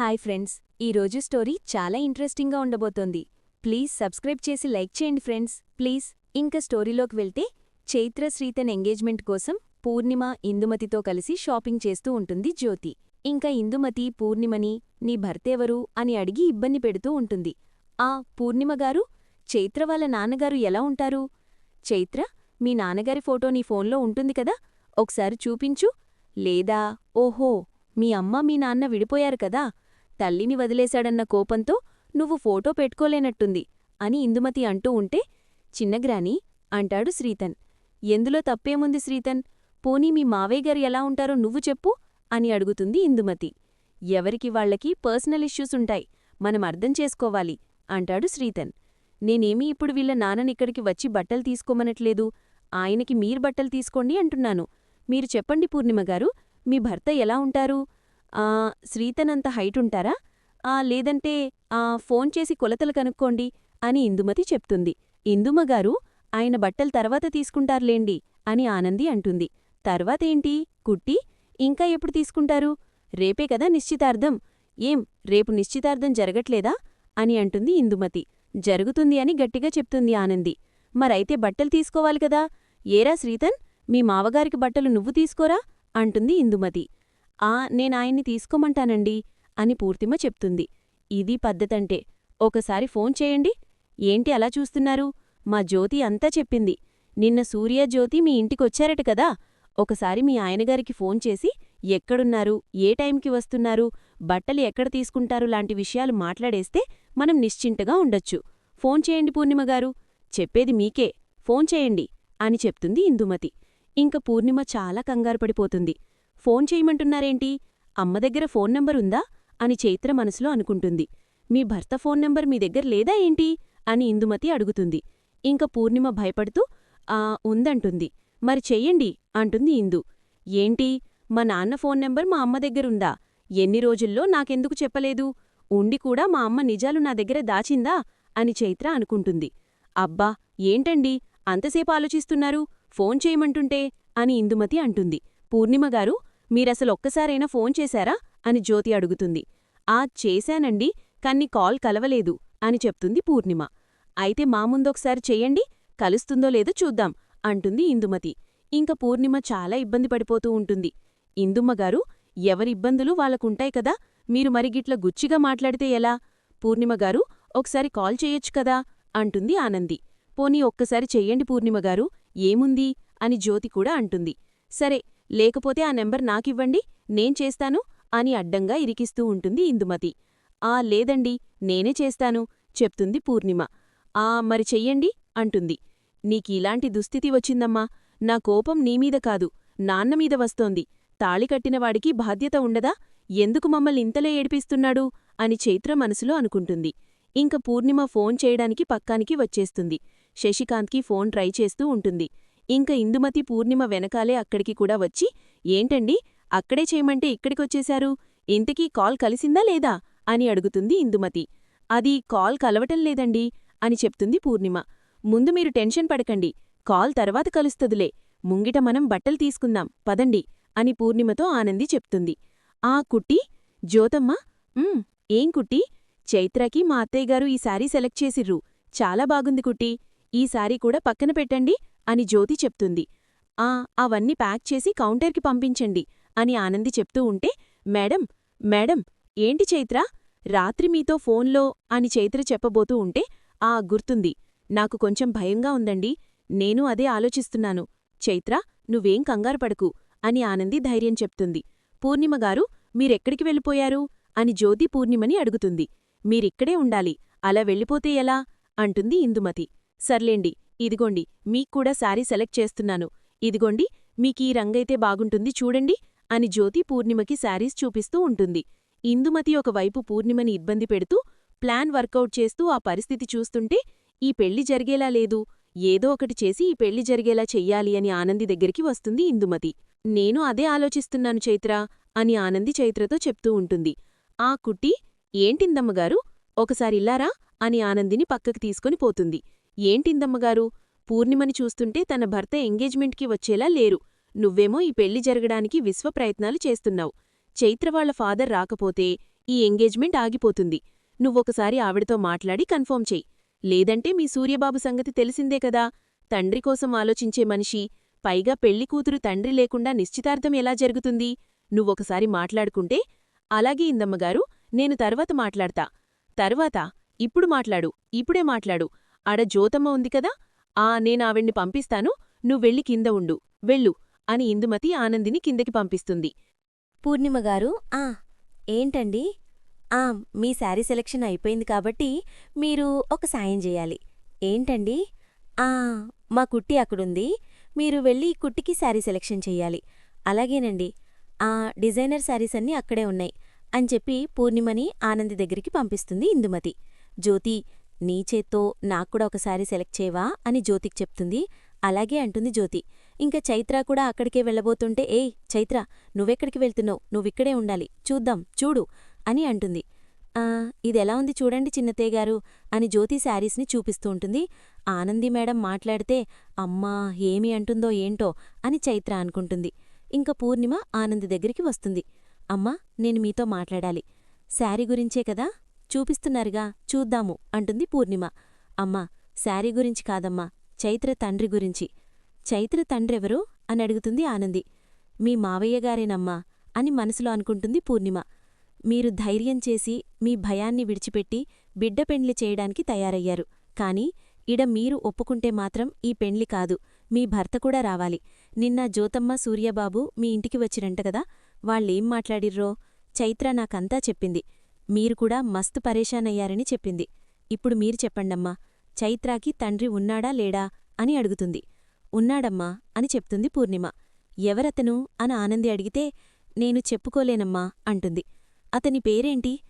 Hi friends ఈరోజు story చాలా ఇంట్రెస్టింగ్గా ఉండబోతోంది. ప్లీజ్ సబ్స్క్రైబ్ చేసి లైక్ చేయండి ఫ్రెండ్స్. ప్లీజ్ ఇంకా స్టోరీలోకి వెళ్తే చైత్ర శ్రీతన్ ఎంగేజ్మెంట్ కోసం పూర్ణిమ ఇందుమతితో కలిసి షాపింగ్ చేస్తూ ఉంటుంది జ్యోతి. ఇంకా ఇందుమతి పూర్ణిమని నీ భర్తెవరు? అని అడిగి ఇబ్బంది పెడుతూ ఉంటుంది. ఆ పూర్ణిమ గారు? చైత్ర వాళ్ళ నాన్నగారు ఎలా ఉంటారు? చైత్ర మీ నాన్నగారి ఫోటో నీ ఫోన్లో ఉంటుంది కదా? ఒకసారి చూపించు. లేదా ఓహో మీ అమ్మ మీ నాన్న విడిపోయారు కదా? తల్లిని వదిలేశాడన్న కోపంతో నువ్వు ఫోటో పెట్టుకోలేనట్టుంది అని ఇందుమతి అంటూ ఉంటే చిన్నగ్రాని అంటాడు శ్రీతన్. ఎందులో తప్పేముంది శ్రీతన్? పోనీ మీ మావయ్య గారు ఎలా ఉంటారో నువ్వు చెప్పు అని అడుగుతుంది ఇందుమతి. ఎవరికి వాళ్ళకి పర్సనల్ ఇష్యూస్ ఉంటాయి. మనం అర్థం చేసుకోవాలి అంటాడు శ్రీతన్. నేనేమీ ఇప్పుడు వీళ్ళ నాన్ననిక్కడికి వచ్చి బట్టలు తీసుకోమనట్లేదు. ఆయనకి మీరు బట్టలు తీసుకోండి అంటున్నాను. మీరు చెప్పండి పూర్ణిమగారు మీ భర్త ఎలా ఉంటారు? శ్రీతనంత హైట్ ఉంటారా? ఆ లేదంటే ఆ ఫోన్ చేసి కొలతలు కనుక్కోండి అని ఇందుమతి చెప్తుంది. ఇందుమగారు ఆయన బట్టలు తర్వాత తీసుకుంటారులేండి అని ఆనంది అంటుంది. తర్వాతేంటి? కుట్టి ఇంకా ఎప్పుడు తీసుకుంటారు? రేపే కదా నిశ్చితార్థం. ఏం రేపు నిశ్చితార్థం జరగట్లేదా? అని అంటుంది ఇందుమతి. జరుగుతుంది అని గట్టిగా చెప్తుంది ఆనంది. మరైతే బట్టలు తీసుకోవాలి కదా. ఏరా శ్రీతన్ మీ మావగారికి బట్టలు నువ్వు తీసుకోరా? అంటుంది ఇందుమతి. ఆ నేనాయన్ని తీసుకోమంటానండి అని పూర్తిమ చెప్తుంది. ఇది పద్ధతంటే. ఒకసారి ఫోన్ చేయండి. ఏంటి అలా చూస్తున్నారు? మా జ్యోతి అంతా చెప్పింది. నిన్న సూర్య జ్యోతి మీ ఇంటికొచ్చారట కదా? ఒకసారి మీ ఆయనగారికి ఫోన్ చేసి ఎక్కడున్నారు? ఏ టైంకి వస్తున్నారు? బట్టలు ఎక్కడ తీసుకుంటారు? లాంటి విషయాలు మాట్లాడేస్తే మనం నిశ్చింతగా ఉండొచ్చు. ఫోన్ చేయండి పూర్ణిమగారు చెప్పేది మీకే. ఫోన్ చేయండి అని చెప్తుంది ఇందుమతి. ఇంక పూర్ణిమ చాలా కంగారుపడిపోతుంది ఫోన్ చేయమంటున్నారేంటి? అమ్మ దగ్గర ఫోన్ నంబరుందా అని చైత్ర మనసులో అనుకుంటుంది. మీ భర్త ఫోన్ నంబర్ మీ దగ్గర లేదా ఏంటి? అని ఇందుమతి అడుగుతుంది. ఇంక పూర్ణిమ భయపడుతూ ఆ ఉందంటుంది. మరి చెయ్యండి అంటుంది ఇందు. ఏంటి? మా నాన్న ఫోన్ నెంబర్ మా అమ్మ దగ్గరుందా ఎన్ని రోజుల్లో నాకెందుకు చెప్పలేదు? ఉండి కూడా మా అమ్మ నిజాలు నా దగ్గర దాచిందా? అని చైత్ర అనుకుంటుంది. అబ్బా ఏంటండి? అంతసేపు ఆలోచిస్తున్నారు? ఫోన్ చేయమంటుంటే? అని ఇందుమతి అంటుంది. పూర్ణిమగారు మీరసలు ఒక్కసారైనా ఫోన్ చేశారా? అని జ్యోతి అడుగుతుంది. ఆ చేశానండి కన్ని కాల్ కలవలేదు అని చెప్తుంది పూర్ణిమ. అయితే మా ముందొకసారి చెయ్యండి కలుస్తుందో లేదో చూద్దాం అంటుంది ఇందుమతి. ఇంక పూర్ణిమ చాలా ఇబ్బంది పడిపోతూ ఉంటుంది. ఇందుమ్మగారు ఎవరిబ్బందులు వాళ్ళకుంటాయి కదా మీరు మరిగిట్ల గుచ్చిగా మాట్లాడితే ఎలా? పూర్ణిమగారు ఒకసారి కాల్ చెయ్యొచ్చు కదా అంటుంది ఆనంది. పోనీ ఒక్కసారి చెయ్యండి పూర్ణిమగారు ఏముంది? అని జ్యోతి కూడా అంటుంది. సరే లేకపోతే ఆ నెంబర్ నాకివ్వండి నేను చేస్తాను అని అడ్డంగా ఇరికిస్తూ ఉంటుంది ఇందుమతి. ఆ లేదండి నేనే చేస్తాను చెప్తుంది పూర్ణిమ. ఆ మరి చెయ్యండి అంటుంది. నీకీలాంటి దుస్థితి వచ్చిందమ్మా నా కోపం నీమీద కాదు నాన్నమీద వస్తోంది. తాళికట్టినవాడికి బాధ్యత ఉండదా? ఎందుకు మమ్మల్ని ఇంతలే ఏడిపిస్తున్నాడు? అని చైత్ర మనసులో అనుకుంటుంది. ఇంక పూర్ణిమ ఫోన్ చేయడానికి పక్కానికి వచ్చేస్తుంది. శశికాంత్కి ఫోన్ ట్రై చేస్తూ ఉంటుంది. ఇంక ఇందుమతి పూర్ణిమ వెనకాలే అక్కడికి కూడా వచ్చి ఏంటండి? అక్కడే చేయమంటే ఇక్కడికొచ్చేశారు? ఇంతకీ కాల్ కలిసిందా లేదా? అని అడుగుతుంది ఇందుమతి. అది కాల్ కలవటం లేదండి అని చెప్తుంది పూర్ణిమ. ముందు మీరు టెన్షన్ పడకండి. కాల్ తర్వాత కలుస్తదులే. ముంగిట మనం బట్టలు తీసుకుందాం. పదండి అని పూర్ణిమతో ఆనంది చెప్తుంది. ఆ కుట్టి జ్యోతమ్మ ఏం కుట్టి? చైత్రకి మా అత్తయ్యగారు ఈ శారీ సెలెక్ట్ చేసిర్రు. చాలా బాగుంది కుట్టి. ఈ శారీ కూడా పక్కన పెట్టండి. అని జ్యోతి చెప్తుంది. ఆ అవన్నీ ప్యాక్ చేసి కౌంటర్కి పంపించండి అని ఆనంది చెప్తూ ఉంటే మేడం మేడం ఏంటి చైత్ర? రాత్రి మీతో ఫోన్లో అని చైత్ర చెప్పబోతూ ఉంటే ఆ గుర్తుంది. నాకు కొంచెం భయంగా ఉందండి. నేను అదే ఆలోచిస్తున్నాను. చైత్ర నువ్వేం కంగారుపడకు అని ఆనంది ధైర్యం చెప్తుంది. పూర్ణిమగారు మీరెక్కడికి వెళ్ళిపోయారు? అని జ్యోతి పూర్ణిమని అడుగుతుంది. మీరిక్కడే ఉండాలి. అలా వెళ్ళిపోతే ఎలా? అంటుంది ఇందుమతి. సర్లేండి. ఇదిగోండి మీక్కూడా శారీ సెలెక్ట్ చేస్తున్నాను. ఇదిగోండి మీకీ రంగైతే బాగుంటుంది చూడండి అని జ్యోతి పూర్ణిమకి శారీస్ చూపిస్తూ ఉంటుంది. ఇందుమతి ఒకవైపు పూర్ణిమని ఇబ్బంది పెడుతూ ప్లాన్ వర్కౌట్ చేస్తూ ఆ పరిస్థితి చూస్తుంటే ఈ పెళ్ళి జరిగేలా లేదు. ఏదో ఒకటి చేసి ఈ పెళ్ళి జరిగేలా చెయ్యాలి అని ఆనంది దగ్గరికి వస్తుంది ఇందుమతి. నేను అదే ఆలోచిస్తున్నాను చైత్ర అని ఆనంది చైత్రతో చెప్తూ ఉంటుంది. ఆ కుట్టి ఏంటిందమ్మగారు? ఒకసారిల్లారా అని ఆనందిని పక్కకి తీసుకొని పోతుంది. ఏంటిందమ్మగారు? పూర్ణిమని చూస్తుంటే తన భర్త ఎంగేజ్మెంట్కి వచ్చేలా లేరు. నువ్వేమో ఈ పెళ్ళి జరగడానికి విశ్వప్రయత్నాలు చేస్తున్నావు. చైత్రవాళ్ళ ఫాదర్ రాకపోతే ఈ ఎంగేజ్మెంట్ ఆగిపోతుంది. నువ్వొకసారి ఆవిడతో మాట్లాడి కన్ఫర్మ్ చెయ్యి లేదంటే మీ సూర్యబాబు సంగతి తెలిసిందే కదా? తండ్రి కోసం ఆలోచించే మనిషి పైగా పెళ్ళి కూతురు తండ్రి లేకుండా నిశ్చితార్థం ఎలా జరుగుతుంది? నువ్వొకసారి మాట్లాడుకుంటే అలాగే ఇందమ్మగారు నేను తర్వాత మాట్లాడతా. తర్వాత ఇప్పుడు మాట్లాడు ఇప్పుడే మాట్లాడు. ఆడ జ్యోతమ్మ ఉంది కదా ఆ నేనావిణ్ణి పంపిస్తాను నువ్వెళ్ళి కింద ఉండు వెళ్ళు అని ఇందుమతి ఆనందిని కిందకి పంపిస్తుంది. పూర్ణిమగారు ఆ ఏంటండి? ఆ మీ శారీ సెలెక్షన్ అయిపోయింది కాబట్టి మీరు ఒక సాయం చేయాలి. ఏంటండి? ఆ మా కుట్టి అక్కడుంది మీరు వెళ్ళి కుట్టికి శారీ సెలెక్షన్ చెయ్యాలి అలాగేనండి ఆ డిజైనర్ శారీస్ అన్నీ అక్కడే ఉన్నాయి అని చెప్పి పూర్ణిమని ఆనంది దగ్గరికి పంపిస్తుంది ఇందుమతి. జ్యోతి నీ చేత్తో నాక్కూడా ఒకసారి సెలెక్ట్ చేయవా అని జ్యోతికి చెప్తుంది. అలాగే అంటుంది జ్యోతి. ఇంకా చైత్ర కూడా అక్కడికే వెళ్ళబోతుంటే ఏయ్ చైత్ర నువ్వెక్కడికి వెళ్తున్నావు? నువ్విక్కడే ఉండాలి. చూద్దాం చూడు అని అంటుంది. ఆ ఇదెలా ఉంది చూడండి చిన్నతయ్య గారు అని జ్యోతి శారీస్ని చూపిస్తూ ఉంటుంది. ఆనంది మేడం మాట్లాడితే అమ్మా ఏమి అంటుందో ఏంటో అని చైత్ర అనుకుంటుంది. ఇంక పూర్ణిమ ఆనంది దగ్గరికి వస్తుంది. అమ్మా నేను మీతో మాట్లాడాలి. శారీ గురించే కదా? చూపిస్తున్నారుగా చూద్దాము అంటుంది పూర్ణిమ. అమ్మా శారీ గురించి కాదమ్మా చైత్ర తండ్రి గురించి. చైత్ర తండ్రెవరు? అని అడుగుతుంది ఆనంది. మీ మావయ్యగారేనమ్మా అని మనసులో అనుకుంటుంది పూర్ణిమ. మీరు ధైర్యం చేసి మీ భయాన్ని విడిచిపెట్టి బిడ్డ పెండ్లి చేయడానికి తయారయ్యారు. కాని ఇడ మీరు ఒప్పుకుంటే మాత్రం ఈ పెండ్లి కాదు మీ భర్త కూడా రావాలి. నిన్న జ్యోతమ్మ సూర్యబాబు మీ ఇంటికి వచ్చిరంట కదా వాళ్ళేం మాట్లాడిర్రో? చైత్ర నాకంతా చెప్పింది. మీరు కూడా మస్తు పరేషానయ్యారని చెప్పింది. ఇప్పుడు మీరు చెప్పండమ్మా చైత్రాకి తండ్రి ఉన్నాడా లేడా అని అడుగుతుంది. ఉన్నాడమ్మా అని చెప్తుంది పూర్ణిమ. ఎవరతను? అని ఆనంది అడిగితే నేను చెప్పుకోలేనమ్మా అంటుంది. అతని పేరేంటి?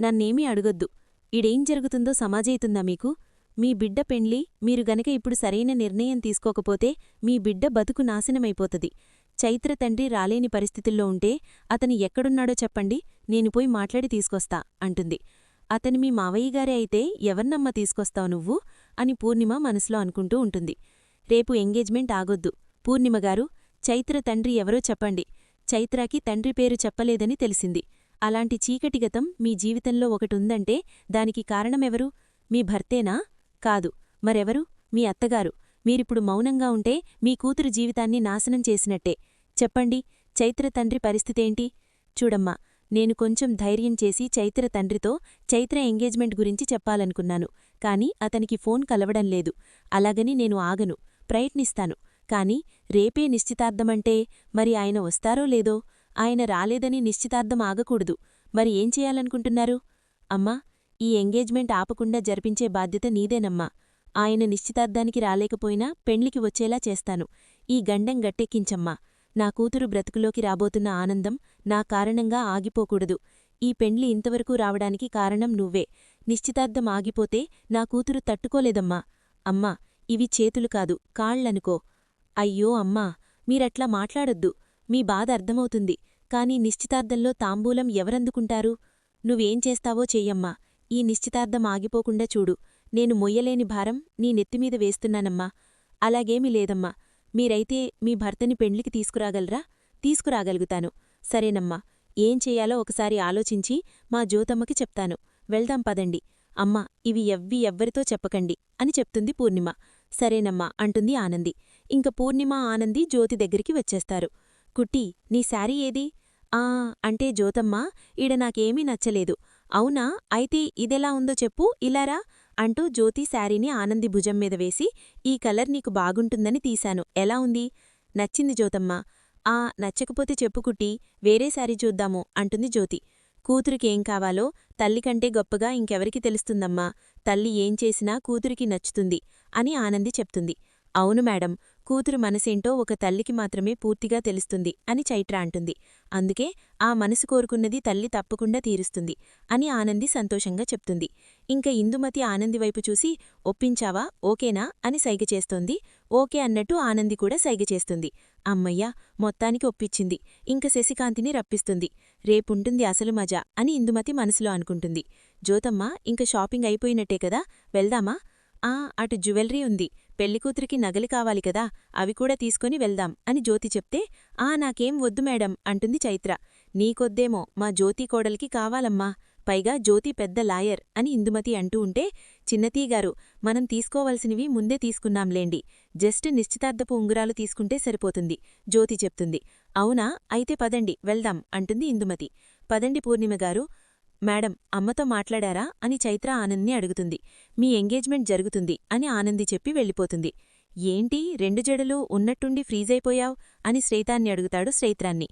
నన్నేమీ అడగొద్దు. ఇడేం జరుగుతుందో సమాజైతుందా మీకు? మీ బిడ్డ పెండ్లి మీరు గనక ఇప్పుడు సరైన నిర్ణయం తీసుకోకపోతే మీ బిడ్డ బతుకు నాశనమైపోతది. చైత్ర తండ్రి రాలేని పరిస్థితుల్లో ఉంటే అతను ఎక్కడున్నాడో చెప్పండి నేను పోయి మాట్లాడి తీసుకొస్తా అంటుంది. అతను మీ మావయ్యగారే అయితే ఎవర్నమ్మ తీసుకొస్తావు నువ్వు? అని పూర్ణిమ మనసులో అనుకుంటూ ఉంటుంది. రేపు ఎంగేజ్మెంట్ ఆగొద్దు. పూర్ణిమగారు చైత్ర తండ్రి ఎవరో చెప్పండి. చైత్రాకి తండ్రి పేరు చెప్పలేదని తెలిసింది. అలాంటి చీకటిగతం మీ జీవితంలో ఒకటుందంటే దానికి కారణమెవరు? మీ భర్తేనా? కాదు. మరెవరు? మీ అత్తగారు. మీరిప్పుడు మౌనంగా ఉంటే మీ కూతురు జీవితాన్ని నాశనం చేసినట్టే. చెప్పండి చైత్ర తండ్రి పరిస్థితేంటి? చూడమ్మా నేను కొంచెం ధైర్యం చేసి చైత్ర తండ్రితో చైత్ర ఎంగేజ్మెంట్ గురించి చెప్పాలనుకున్నాను కాని అతనికి ఫోన్ కలవడం లేదు. అలాగని నేను ఆగను ప్రయత్నిస్తాను కాని రేపే నిశ్చితార్థమంటే మరి ఆయన వస్తారో లేదో? ఆయన రాలేదని నిశ్చితార్థం ఆగకూడదు మరి ఏం చేయాలనుకుంటున్నారు? అమ్మా ఈ ఎంగేజ్మెంట్ ఆపకుండా జరిపించే బాధ్యత నీదేనమ్మా. ఆయన నిశ్చితార్థానికి రాలేకపోయినా పెండ్లికి వచ్చేలా చేస్తాను. ఈ గండం గట్టెక్కించమ్మా. నా కూతురు బ్రతుకులోకి రాబోతున్న ఆనందం నా కారణంగా ఆగిపోకూడదు. ఈ పెండ్లి ఇంతవరకు రావడానికి కారణం నువ్వే. నిశ్చితార్థం ఆగిపోతే నా కూతురు తట్టుకోలేదమ్మా. అమ్మా ఇవి చేతులు కాదు కాళ్ళనుకో అయ్యో అమ్మా మీరట్లా మాట్లాడొద్దు. మీ బాధ అర్థమవుతుంది. కాని నిశ్చితార్థంలో తాంబూలం ఎవరందుకుంటారు? నువ్వేం చేస్తావో చెయ్యమ్మా. ఈ నిశ్చితార్థం ఆగిపోకుండా చూడు. నేను మొయ్యలేని భారం నీ నెత్తిమీద వేస్తున్నానమ్మా. అలాగేమీ లేదమ్మా. మీరైతే మీ భర్తని పెండ్లికి తీసుకురాగలరా? తీసుకురాగలుగుతాను. సరేనమ్మా. ఏం చెయ్యాలో ఒకసారి ఆలోచించి మా జ్యోతమ్మకి చెప్తాను. వెళ్దాం పదండి. అమ్మా ఇవి ఎవ్వి ఎవ్వరితో చెప్పకండి అని చెప్తుంది పూర్ణిమ. సరేనమ్మా అంటుంది ఆనంది. ఇంక పూర్ణిమ ఆనంది జ్యోతి దగ్గరికి వచ్చేస్తారు. కుట్టి నీ శారీ ఏది? ఆ అంటే జ్యోతమ్మా ఈడ నాకేమీ నచ్చలేదు. అవునా? అయితే ఇదెలా ఉందో చెప్పు. ఇలారా అంటూ జ్యోతి శారీని ఆనంది భుజం మీద వేసి ఈ కలర్ నీకు బాగుంటుందని తీశాను. ఎలా ఉంది? నచ్చింది జ్యోతమ్మా. ఆ నచ్చకపోతే చెప్పుకుట్టి వేరే శారీ చూద్దాము అంటుంది జ్యోతి. కూతురికేం కావాలో తల్లికంటే గొప్పగా ఇంకెవరికి తెలుస్తుందమ్మా? తల్లి ఏం చేసినా కూతురికి నచ్చుతుంది అని ఆనంది చెప్తుంది. అవును మేడం కూతురు మనసేంటో ఒక తల్లికి మాత్రమే పూర్తిగా తెలుస్తుంది అని చైత్ర అంటుంది. అందుకే ఆ మనసు కోరుకున్నది తల్లి తప్పకుండా తీరుస్తుంది అని ఆనంది సంతోషంగా చెప్తుంది. ఇంక ఇందుమతి ఆనంది వైపు చూసి ఒప్పించావా? ఓకేనా? అని సైగ చేస్తోంది. ఓకే అన్నట్టు ఆనంది కూడా సైగ చేస్తుంది. అమ్మయ్యా మొత్తానికి ఒప్పించింది. ఇంక శశికాంతిని రప్పిస్తుంది. రేపుంటుంది అసలు మజా అని ఇందుమతి మనసులో అనుకుంటుంది. జ్యోతమ్మ ఇంక షాపింగ్ అయిపోయినట్టే కదా? వెళ్దామా? ఆ అటు జ్యువెలరీ ఉంది. పెళ్ళికూతురికి నగలి కావాలి కదా అవి కూడా తీసుకొని వెళ్దాం అని జ్యోతి చెప్తే ఆ నాకేం వద్దు మేడం అంటుంది చైత్ర. నీకొద్దేమో మా జ్యోతి కోడలికి కావాలమ్మా. పైగా జ్యోతి పెద్ద లాయర్ అని ఇందుమతి అంటూ ఉంటే చిన్నతీగారు మనం తీసుకోవలసినవి ముందే తీసుకున్నాంలేండి. జస్ట్ నిశ్చితార్థపు ఉంగురాలు తీసుకుంటే సరిపోతుంది జ్యోతి చెప్తుంది. అవునా? అయితే పదండి వెళ్దాం అంటుంది ఇందుమతి. పదండి పూర్ణిమగారు మేడం అమ్మతో మాట్లాడారా? అని చైత్ర ఆనంద్ని అడుగుతుంది. మీ ఎంగేజ్మెంట్ జరుగుతుంది అని ఆనంది చెప్పి వెళ్ళిపోతుంది. ఏంటి రెండు జడలు ఉన్నట్టుండి ఫ్రీజైపోయావ్? అని శ్రేతాన్ని అడుగుతాడు శ్రేత్రాన్ని.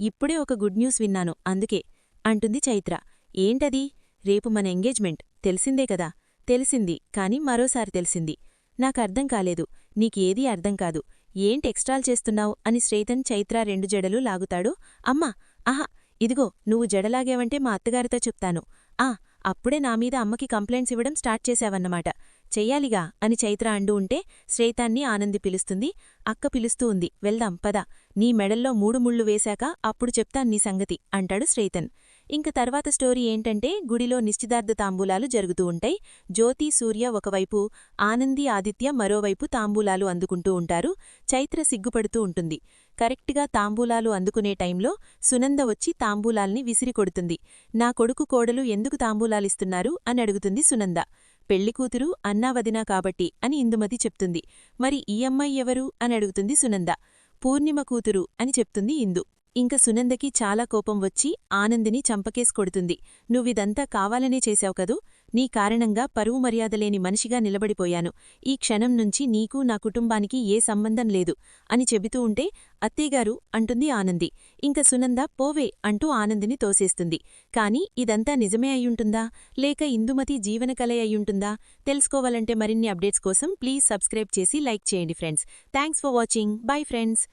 ఇప్పుడే ఒక గుడ్ న్యూస్ విన్నాను అందుకే అంటుంది చైత్ర. ఏంటది? రేపు మన ఎంగేజ్మెంట్ తెలిసిందే కదా? తెలిసింది కాని మరోసారి తెలిసింది. నాకర్థం కాలేదు నీకేదీ అర్థం కాదు. ఏంటి ఎక్స్ట్రాల్ చేస్తున్నావు? అని శ్రేతన్ చైత్ర రెండు జడలు లాగుతాడు. అమ్మా ఆహా ఇదిగో నువ్వు జడలాగేవంటే మా అత్తగారితో చెప్తాను. ఆ అప్పుడే నా మీద అమ్మకి కంప్లైంట్స్ ఇవ్వడం స్టార్ట్ చేశావన్నమాట. చెయ్యాలిగా అని చైత్ర అంటూ ఉంటే శ్రేతాన్ని ఆనంది పిలుస్తుంది అక్క పిలుస్తూ ఉంది. వెళ్దాం పద. నీ మెడల్లో మూడు ముళ్ళు వేశాక అప్పుడు చెప్తాను నీ సంగతి అంటాడు శ్రేతన్ ఇంక తర్వాత స్టోరీ ఏంటంటే గుడిలో నిశ్చితార్థ తాంబూలాలు జరుగుతూ ఉంటాయి. జ్యోతి సూర్య ఒకవైపు ఆనంది ఆదిత్య మరోవైపు తాంబూలాలు అందుకుంటూ ఉంటారు. చైత్ర సిగ్గుపడుతూ ఉంటుంది. కరెక్ట్గా తాంబూలాలు అందుకునే టైంలో సునంద వచ్చి తాంబూలాల్ని విసిరికొడుతుంది నా కొడుకు కోడలు ఎందుకు తాంబూలాలిస్తున్నారు అని అడుగుతుంది సునంద. పెళ్ళికూతురు అన్నా వదినా కాబట్టి అని ఇందుమతి చెప్తుంది. మరి ఈ అమ్మాయి ఎవరు అని అడుగుతుంది సునంద. పూర్ణిమ కూతురు అని చెప్తుంది ఇందు. ఇంక సునందకి చాలా కోపం వచ్చి ఆనందిని చంపకేసి కొడుతుంది. నువ్విదంతా కావాలనే చేశావు కదూ? నీ కారణంగా పరువు మర్యాదలేని మనిషిగా నిలబడిపోయాను. ఈ క్షణం నుంచి నీకు నా కుటుంబానికి ఏ సంబంధం లేదు అని చెబుతూ ఉంటే అత్తేగారు అంటుంది ఆనంది. ఇంక సునంద పోవే అంటూ ఆనందిని తోసేస్తుంది. కాని ఇదంతా నిజమే అయ్యుంటుందా? లేక ఇందుమతి జీవనకలే అయ్యుంటుందా? తెలుసుకోవాలంటే మరిన్ని అప్డేట్స్ కోసం ప్లీజ్ సబ్స్క్రైబ్ చేసి లైక్ చేయండి friends. Thanks for watching. Bye friends.